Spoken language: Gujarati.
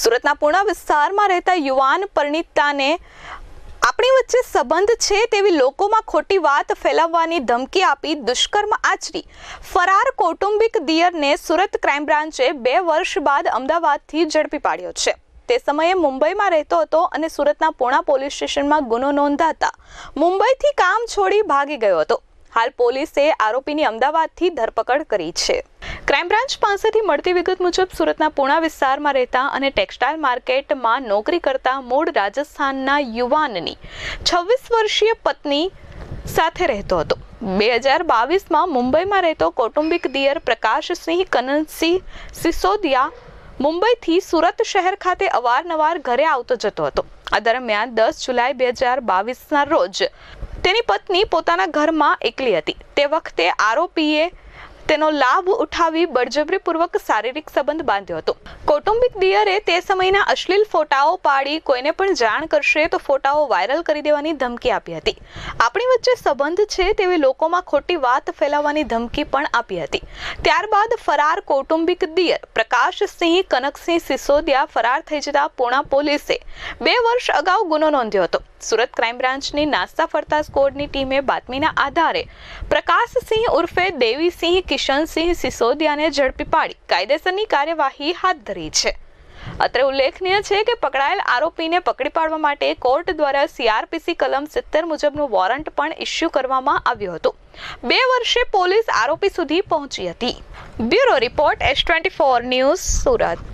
સુરતના પૂર્ણ વિસ્તારમાં રહેતા યુવાન પરિણીતાને આપણી વચ્ચે સંબંધ છે તેવી લોકોમાં ખોટી વાત ફેલાવવાની ધમકી આપી દુષ્કર્મ આચરી. ફરાર કૌટુંબિક દિયરને સુરત ક્રાઇમ બ્રાન્ચે બે વર્ષ બાદ અમદાવાદથી ઝડપી પાડ્યો છે. તે સમયે મુંબઈમાં રહેતો હતો અને સુરતના પૂણા પોલીસ સ્ટેશનમાં ગુનો નોંધાતા મુંબઈથી કામ છોડી ભાગી ગયો હતો. હાલ પોલીસે આરોપીની અમદાવાદથી ધરપકડ કરી છે. ક્રાઇમ બ્રાન્ચ પાસેથી મળતી વિગત મુજબ સુરતના પૂણા વિસ્તારમાં રહેતા અને ટેક્સટાઇલ માર્કેટમાં નોકરી કરતા મૂળ રાજસ્થાનના યુવાનની છવ્વીસ વર્ષીય પત્ની સાથે રહેતો હતો. બે હજાર બાવીસમાં મુંબઈમાં રહેતો કૌટુંબિક દિયર પ્રકાશસિંહ કનનસિંહ સિસોદિયા મુંબઈથી સુરત શહેર ખાતે અવારનવાર ઘરે આવતો જતો હતો. આ દરમિયાન દસ જુલાઈ બે હજાર બાવીસના રોજ તેની પત્ની પોતાના ઘરમાં એકલી હતી. તે વખતે આરોપીએ તેનો લાભ ઉઠાવી બળજબરીપૂર્વક શારીરિક સંબંધ બાંધ્યો હતો. કૌટુંબિક દિયરે તે સમયના અશ્લીલ ફોટાઓ પાડી કોઈને પણ જાણ કરશે તો ફોટાઓ વાયરલ કરી દેવાની ધમકી આપી હતી. આપણી વચ્ચે સંબંધ છે તેવી લોકોમાં ખોટી વાત ફેલાવવાની ધમકી પણ આપી હતી. ત્યારબાદ ફરાર કૌટુંબિક દિયર પ્રકાશસિંહ, કનકસિંહ સિસોદિયા ફરાર થઈ જતા પૂણા પોલીસે બે વર્ષ અગાઉ ગુનો નોંધ્યો હતો. સુરત ક્રાઇમ બ્રાન્ચની નાસ્તા ફરતા સ્કોડની ટીમે બાતમીના આધારે પ્રકાશસિંહ ઉર્ફે દેવીસિંહ, કિશનસિંહ સિસોદિયાને ઝડપી પાડી કાયદેસરની કાર્યવાહી હાથ ધરી છે. અત્રે ઉલ્લેખનીય છે કે પકડાયેલ આરોપીને પકડી પાડવા માટે કોર્ટ દ્વારા સીઆરપીસી કલમ સિત્તેર મુજબનું વોરંટ પણ ઇસ્યુ કરવામાં આવ્યું હતું. બે વર્ષે પોલીસ આરોપી સુધી પહોંચી હતી. Bureau report S twenty four news Surat.